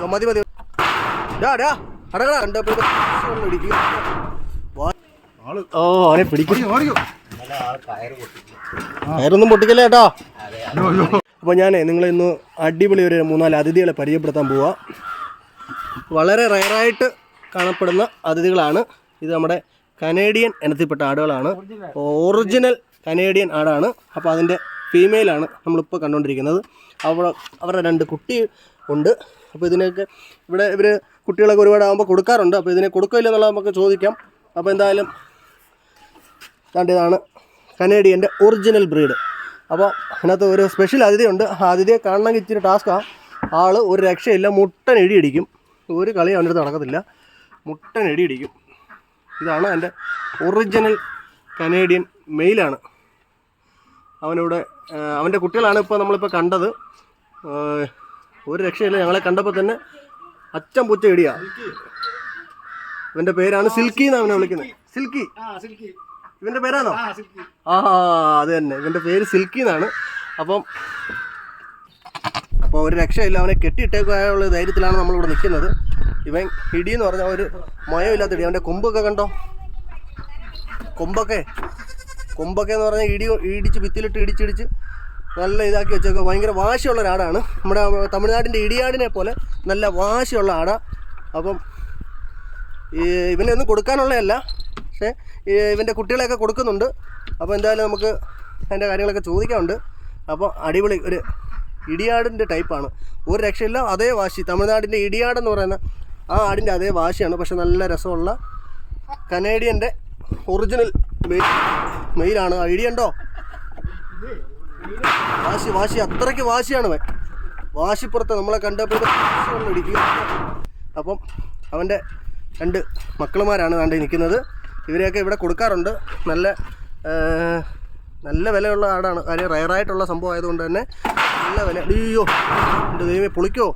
അയ്യോ, മതി മതി. ഡാ ഡാ. അടകളാ കണ്ടപ്പോഴത്തെ ഓ അവനെ പിടിക്കും. ഓടിക്കോ, ഓടിക്കോ. കയറൊന്നും പൊട്ടിക്കല്ലേ കേട്ടോ അപ്പൊ. അപ്പോൾ ഞാൻ നിങ്ങളെ ഇന്ന് അടിപൊളി ഒരു മൂന്നാൽ അതിഥികളെ പരിചയപ്പെടുത്താൻ പോവാ. വളരെ റയറായിട്ട് കാണപ്പെടുന്ന അതിഥികളാണ്. ഇത് നമ്മുടെ കനേഡിയൻ ഇനത്തിൽപ്പെട്ട ആടുകളാണ്. ഒറിജിനൽ കനേഡിയൻ ആടാണ്. അപ്പോൾ അതിന്റെ ഫീമെയിലാണ് നമ്മളിപ്പോൾ കണ്ടുകൊണ്ടിരിക്കുന്നത് അവിടെ അവരുടെ രണ്ട് കുട്ടി ഉണ്ട്. അപ്പോൾ ഇതിനൊക്കെ ഇവിടെ ഇവർ കുട്ടികളൊക്കെ ഒരുപാടാകുമ്പോൾ കൊടുക്കാറുണ്ട്. അപ്പോൾ ഇതിനെ കൊടുക്കില്ല എന്നുള്ളത് നമുക്ക് ചോദിക്കാം. അപ്പോൾ എന്തായാലും കണ്ടതാണ് കനേഡിയന്റെ ഒറിജിനൽ ബ്രീഡ്. അപ്പോൾ അതിനകത്ത് ഒരു സ്പെഷ്യൽ അതിഥിയുണ്ട്. ആ അതിഥിയെ കാണണമെങ്കിൽ ഇച്ചിരി ടാസ്ക്കാണ് ആൾ ഒരു രക്ഷയില്ല. മുട്ടൻ എഴുതിയിടിക്കും ഒരു കളി അവന്റെ അടുത്ത് നടക്കത്തില്ല. മുട്ടൻ എഴുതിയിടിക്കും ഇതാണ് എന്റെ ഒറിജിനൽ കനേഡിയൻ മെയിലാണ്. അവനിവിടെ അവന്റെ കുട്ടികളാണ് ഇപ്പോൾ നമ്മളിപ്പോൾ കണ്ടത്. ഒരു രക്ഷയില്ല. ഞങ്ങളെ കണ്ടപ്പോൾ തന്നെ അച്ഛൻ പൂച്ച ഇടിയാ. ഇവന്റെ പേരാണ് സിൽക്കി എന്നാണ് അവനെ വിളിക്കുന്നത്. സിൽക്കി. ഇവന്റെ പേരാണോ? ആ അത് തന്നെ. ഇവന്റെ പേര് സിൽക്കി എന്നാണ്. അപ്പം അപ്പോൾ ഒരു രക്ഷയില്ല. അവനെ കെട്ടിയിട്ടേക്കുള്ള ധൈര്യത്തിലാണ് നമ്മളിവിടെ നിൽക്കുന്നത്. ഇവൻ ഇടി എന്ന് പറഞ്ഞാൽ ഒരു മയമില്ലാത്ത ഇടി. അവന്റെ കൊമ്പൊക്കെ കണ്ടോ? കൊമ്പൊക്കെ. കൊമ്പൊക്കെ എന്ന് പറഞ്ഞാൽ ഇടി ഇടിച്ച് ഭിത്തിയിലിട്ട് ഇടിച്ചിടിച്ച് നല്ല ഇതാക്കി വെച്ചേക്കുക ഭയങ്കര വാശിയുള്ള ഒരാടാണ്. നമ്മുടെ തമിഴ്നാടിന്റെ ഇടിയാടിനെ പോലെ നല്ല വാശിയുള്ള ആടാണ് അപ്പം ഈ ഇവനെ ഒന്നും കൊടുക്കാനുള്ളതല്ല. പക്ഷേ ഇവന്റെ കുട്ടികളെയൊക്കെ കൊടുക്കുന്നുണ്ട്. അപ്പോൾ എന്തായാലും നമുക്ക് അതിന്റെ കാര്യങ്ങളൊക്കെ ചോദിക്കാനുണ്ട്. അപ്പോൾ അടിപൊളി ഒരു ഇടിയാടിന്റെ ടൈപ്പാണ്. ഒരു രക്ഷയില്ല അതേ വാശി. തമിഴ്നാടിന്റെ ഇടിയാടെന്ന് പറയുന്ന ആ ആടിന്റെ അതേ വാശിയാണ്. പക്ഷെ നല്ല രസമുള്ള കനേഡിയന്റെ ഒറിജിനൽ മെയിൽ മെയിലാണ്. ആ ഇടിയുണ്ടോ? വാശി വാശി. അത്രയ്ക്ക് വാശിയാണ് അവൻ. വാശിപ്പുറത്ത് നമ്മളെ കണ്ടപ്പോഴത്തെ അപ്പം അവന്റെ രണ്ട് മക്കളുമാരാണ് കണ്ട് നിൽക്കുന്നത്. ഇവരെയൊക്കെ ഇവിടെ കൊടുക്കാറുണ്ട്. നല്ല നല്ല വിലയുള്ള ആടാണ്. കാര്യം റയറായിട്ടുള്ള സംഭവം ആയതുകൊണ്ട് തന്നെ നല്ല വില. അയ്യോ എന്റെ ദൈവമേ പൊളിക്കോ?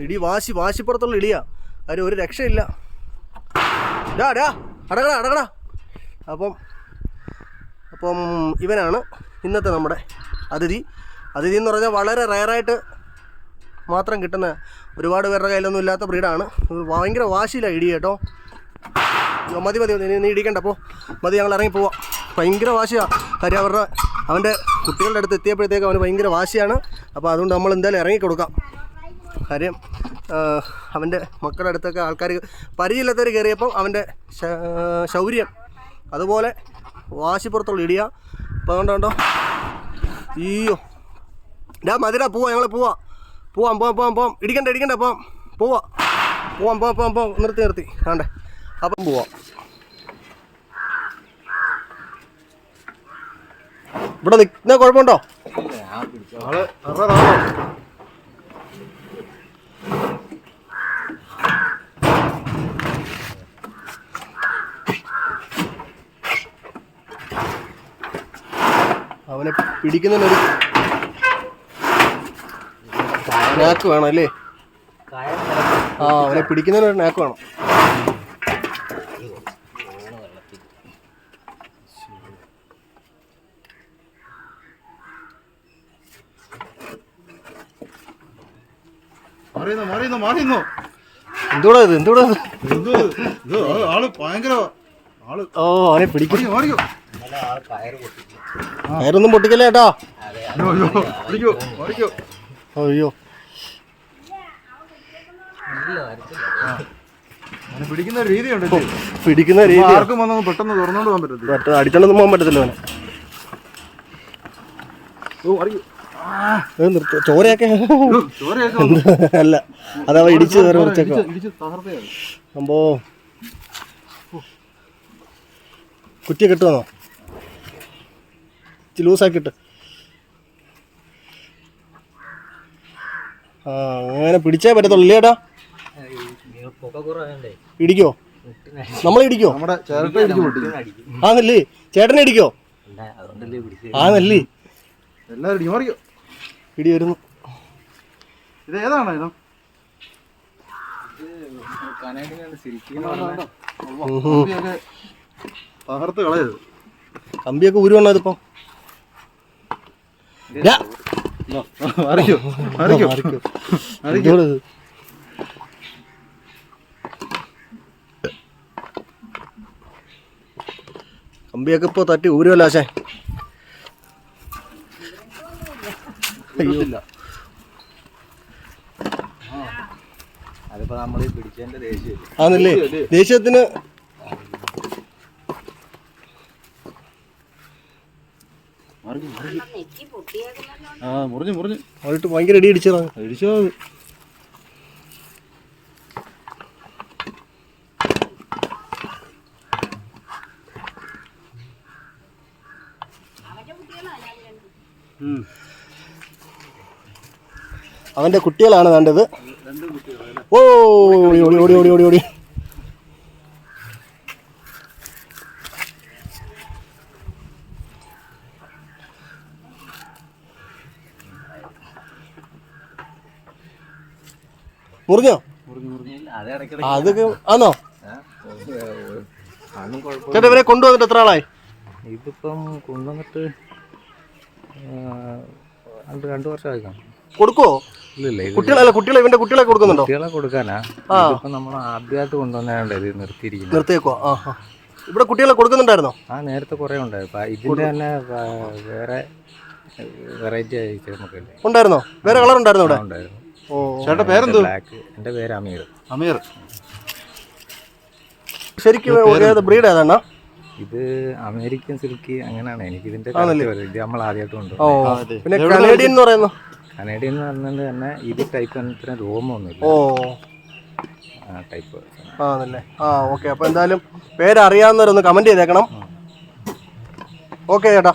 ഇടി വാശി വാശിപ്പുറത്തുള്ള ഇടിയാ. കാര്യം ഒരു രക്ഷയില്ല. ഡാ ഡാ അടകടാ അടകടാ അപ്പം അപ്പം ഇവനാണ് ഇന്നത്തെ നമ്മുടെ അതിഥി. അതിഥി എന്ന് പറഞ്ഞാൽ വളരെ റയറായിട്ട് മാത്രം കിട്ടുന്ന ഒരുപാട് പേരുടെ കയ്യിലൊന്നും ഇല്ലാത്ത ബ്രീഡാണ്. ഭയങ്കര വാശിയിലാണ് ഇടി കേട്ടോ. മതി മതി മതി, നീ- ഇടിക്കണ്ട അപ്പോൾ മതി ഞങ്ങൾ ഇറങ്ങി പോവാം. ഭയങ്കര വാശിയാണ് കാര്യം അവരുടെ അവന്റെ കുട്ടികളുടെ അടുത്ത് എത്തിയപ്പോഴത്തേക്ക് അവന് ഭയങ്കര വാശിയാണ്. അപ്പോൾ അതുകൊണ്ട് നമ്മൾ എന്തായാലും ഇറങ്ങി കൊടുക്കാം. കാര്യം അവന്റെ മക്കളുടെ അടുത്തൊക്കെ ആൾക്കാർ പരിചയമില്ലാത്തവർ കയറിയപ്പോൾ അവന്റെ ശൗര്യം. അതുപോലെ വാശിപ്പുറത്തുള്ള ഇടിയ. അപ്പോൾ അതുകൊണ്ട് കണ്ടോ അയ്യോ. ഡാ മധുര പോവാ ഞങ്ങൾ പോവാ. പോവാം പോവാം പോവാം പോവാം. ഇടിക്കണ്ട ഇടിക്കണ്ട പോവാം. പോവാ. പോവാം പോവാം പോവാം പോവാം. നിർത്തി നിർത്തി. ആണ്ടേ അപ്പം പോവാം. ഇവിടെ നിൽക്കുന്ന കുഴപ്പമുണ്ടോ? ആൾ അവനെ പിടിക്കുന്നതിനൊരു നാക്ക് വേണം അല്ലേ? ആ അവനെ പിടിക്കുന്നതിനൊരു നാക്ക് വേണം. മാറിയുന്നു മാറിയുന്നു മാറിയുന്നു? ഇത്? ആൾ ആൾ ഭയങ്കര ആൾ ഓ അവനെ പിടിക്കും. കയറൊന്നും പൊട്ടിക്കല്ലേ കേട്ടോ അയ്യോ, പിടിക്കുന്ന രീതിയുണ്ട്? പിടിക്കുന്ന രീതി. ആർക്കും പെട്ടെന്ന് പോകാൻ പറ്റത്തില്ല. അടിച്ചോണ്ടൊന്നും പോകാൻ പറ്റത്തില്ല ചോരയൊക്കെ. അല്ല അതാ ഇടിച്ച് കയറി കുറച്ചൊക്കെ. സംഭവോ കുറ്റി കിട്ടുമെന്നോ ലൂസാക്കിയിട്ട്. ആ അങ്ങനെ പിടിച്ചേ പറ്റത്തുള്ളൂ ഇടിക്കോ? നമ്മൾ ഇടിക്കോ? ആന്നല്ലേ ചേട്ടനെ ഇടിക്കോ? ആന്നല്ലേ എല്ലാവരും ഇടിക്കും. ഓടിക്കോ. ഇടി വരുന്നു. ഇത് ഏതാണ് കമ്പിയൊക്കെ തകർത്ത് കളയത് കമ്പിയൊക്കെ ഉരുവണ്ണ ഇതിപ്പം. അറിയോ അറിയോ കമ്പിയൊക്കെ ഇപ്പോൾ തട്ടി ഊരുമല്ലോ ആശേ. അതിപ്പോ നമ്മൾ പിടിക്കേണ്ട ദേഷ്യം ആണല്ലേ? ദേഷ്യത്തിന് മറിഞ്ഞു മറിഞ്ഞു. ആ മുറിഞ്ഞു മുറിഞ്ഞു. അവരിട്ട് ഭയങ്കര അടി അടിച്ചതാണ് അടിച്ചോ അത് അവന്റെ കുട്ടികളാണ് കണ്ടത്. ഓ ഓടി ഓടി ഓടി ഓടി ഓടി. മുറിഞ്ഞോ? അതൊക്കെ ആണോ? ചേട്ടാ ഇവരെ കൊണ്ടുവന്നിട്ട് എത്ര ആളായി? ഇതിപ്പം കൊണ്ടുവന്നിട്ട് രണ്ടു രണ്ട് വർഷമായി കൊടുക്കോ ഇല്ലില്ല ഇത് കുട്ടികളല്ല കുട്ടികളെ ഇവന്റെ കുട്ടികളെ കൊടുക്കുന്നുണ്ടോ? കുട്ടികളെ കൊടുക്കാനാ. ആ. നമ്മൾ ആദ്യമായിട്ട് കൊണ്ടുവന്നാണ്ട് ഇത് നിർത്തിയിരിക്കുന്നത്. നിർത്തിയേക്കോ ആ ഇവിടെ കുട്ടികളെ കൊടുക്കുന്നുണ്ടായിരുന്നോ? ആ നേരത്തെ കുറെ ഉണ്ടായിരുന്നു. ഇതിന്റെ തന്നെ വേറെ വെറൈറ്റി ആയിട്ട് നമുക്കല്ലേ ഉണ്ടായിരുന്നോ? വേറെ കളർ ഉണ്ടായിരുന്നോ ഇവിടെ? ഉണ്ടായിരുന്നു. ഓ ചേട്ടാ പേരെന്തോ? ബ്ലാക്ക് എന്റെ പേര് അമീർ. അമീർ. ശരിക്കും ഏത് ബ്രീഡ് ഏതാണ്? ഇത് അമേരിക്കൻ സിൽക്കി അങ്ങനെയാണ്. എനിക്ക് ഇതിന്റെ ഇത് നമ്മൾ ആദ്യമായിട്ട് പിന്നെ കനേഡിയൻ എന്ന് പറയുന്നു? കനേഡിയൻ എന്ന് പറഞ്ഞത് തന്നെ ഇത് ടൈപ്പ് ഇത്ര രോമൊന്നുമില്ല ഓ. ആ ടൈപ്പ് ആണല്ലേ? ആ ഓക്കെ അപ്പോൾ എന്തായാലും പേരറിയാവുന്നവരൊന്ന് കമന്റ് ചെയ്തേക്കണം. ഓക്കെ ചേട്ടാ.